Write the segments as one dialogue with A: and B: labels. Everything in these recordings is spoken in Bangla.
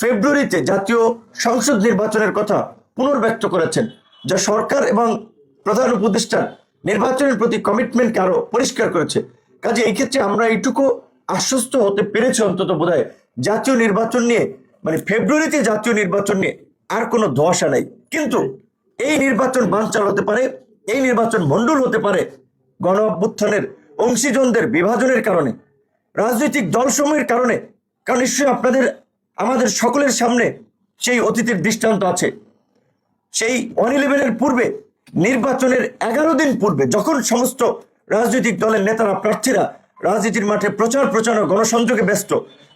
A: ফেব্রুয়ারিতে জাতীয় সংসদ নির্বাচনের কথা পুনর্ব্যক্ত করেছেন, যা সরকার এবং প্রধান উপদেষ্টার নির্বাচনের প্রতি কমিটমেন্টকে আরও পরিষ্কার করেছে। কাজে এই ক্ষেত্রে আমরা এইটুকু আশ্বস্ত হতে পেরেছি অন্তত বোধহয় জাতীয় নির্বাচন নিয়ে মানে ফেব্রুয়ারিতে জাতীয় নির্বাচন নিয়ে আর কোনো ধোয়াশা নাই। কিন্তু এই নির্বাচন বানচাল হতে পারে, এই নির্বাচন মণ্ডল হতে পারে গণ অভ্যুত্থানের অংশীজনদের বিভাজনের কারণে, রাজনৈতিক দলসমূহের কারণে। কারণ নিশ্চয়ই আপনাদের আমাদের সকলের সামনে সেই অতীতের দৃষ্টান্ত আছে। সেই ওয়ান ইলেভেনের পূর্বে, নির্বাচনের এগারো দিন পূর্বে, যখন সমস্ত রাজনৈতিক দলের নেতারা, প্রার্থীরা রাজনীতির মাঠে প্রচার প্রচার ও গণসংযোগে ব্যস্ত,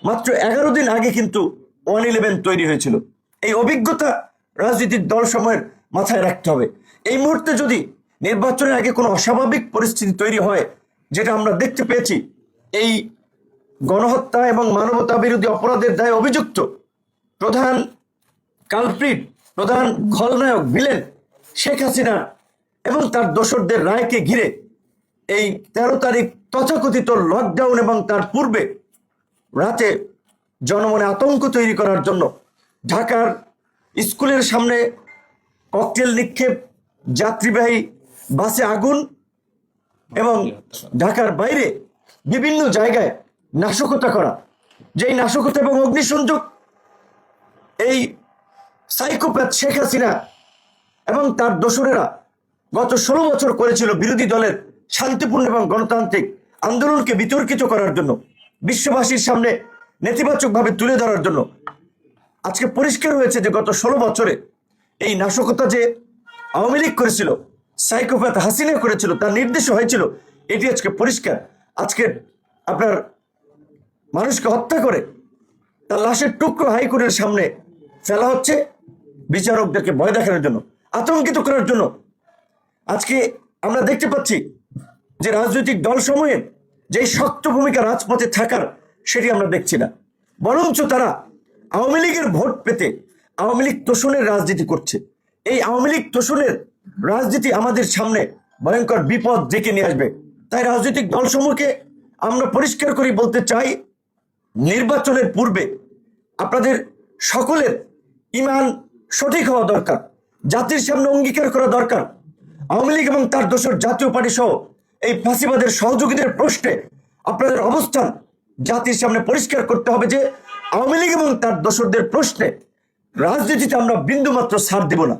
A: মাত্র এগারো দিন আগে কিন্তু ওয়ান ইলেভেন তৈরি হয়েছিল। এই অভিজ্ঞতা রাজনৈতিক দল সময়ের মাথায় রাখতে হবে। এই মুহূর্তে যদি নির্বাচনের আগে কোনো অস্বাভাবিক পরিস্থিতি তৈরি হয়, যেটা আমরা দেখতে পেয়েছি, এই গণহত্যা এবং মানবতা বিরোধী অপরাধের দায়ে অভিযুক্ত প্রধান কালপ্রিট প্রধান খলনায়ক ভিলেন শেখ হাসিনা এবং তার দোসরদের রায়কে ঘিরে এই তেরো তারিখ তথাকথিত লকডাউন এবং তার পূর্বে রাতে জনমনে আতঙ্ক তৈরি করার জন্য ঢাকার স্কুলের সামনে ককটেল নিক্ষেপ, যাত্রীবাহী বাসে আগুন এবং ঢাকার বাইরে বিভিন্ন জায়গায় নাশকতা করা। যেই নাশকতা এবং অগ্নিসংযোগ, এই সাইকোপ্যাথ শেখ হাসিনা এবং তার দোসরেরা গত ষোলো বছর করেছিল বিরোধী দলের শান্তিপূর্ণ এবং গণতান্ত্রিক আন্দোলনকে বিতর্কিত করার জন্য, বিশ্ববাসীর সামনে নেতিবাচকভাবে তুলে ধরার জন্য। আজকে পরিষ্কার হয়েছে যে গত ষোলো বছরে এই নাশকতা যে আওয়ামী লীগ করেছিল সাইকোপ্যাথ হাসিনা করেছিল, তার নির্দেশ হয়েছিল, এটি আজকে পরিষ্কার। আজকে আপনার মানুষকে হত্যা করে, তার লাশের টুকরো হাইকোর্টের সামনে ফেলা হচ্ছে বিচারকদেরকে ভয় দেখানোর জন্য, আতঙ্কিত করার জন্য। আজকে আমরা দেখতে পাচ্ছি যে রাজনৈতিক দলসমূহের যে শক্ত ভূমিকা রাজপথে থাকার সেটি আমরা দেখছি না। বরঞ্চ তারা আওয়ামী লীগের ভোট পেতে আওয়ামী লীগ তোষণের রাজনীতি করছে। এই আওয়ামী লীগ তোষণের রাজনীতি আমাদের সামনে ভয়ঙ্কর বিপদ ডেকে নিয়ে আসবে। তাই রাজনৈতিক দলসমূহকে আমরা পরিষ্কার করে বলতে চাই নির্বাচনের পূর্বে আপনাদের সকলের ইমান সঠিক হওয়া দরকার, জাতির সামনে অঙ্গীকার করা দরকার। আওয়ামী লীগ এবং তার দোষর জাতীয় পার্টি সহ এই ফাঁসিবাদের সহযোগীদের প্রশ্নে আপনাদের অবস্থান জাতির সামনে পরিষ্কার করতে হবে যে, আওয়ামী লীগ এবং তার দোসরদের প্রশ্নে রাজনীতিতে আমরা বিন্দুমাত্র ছাড় দেব না।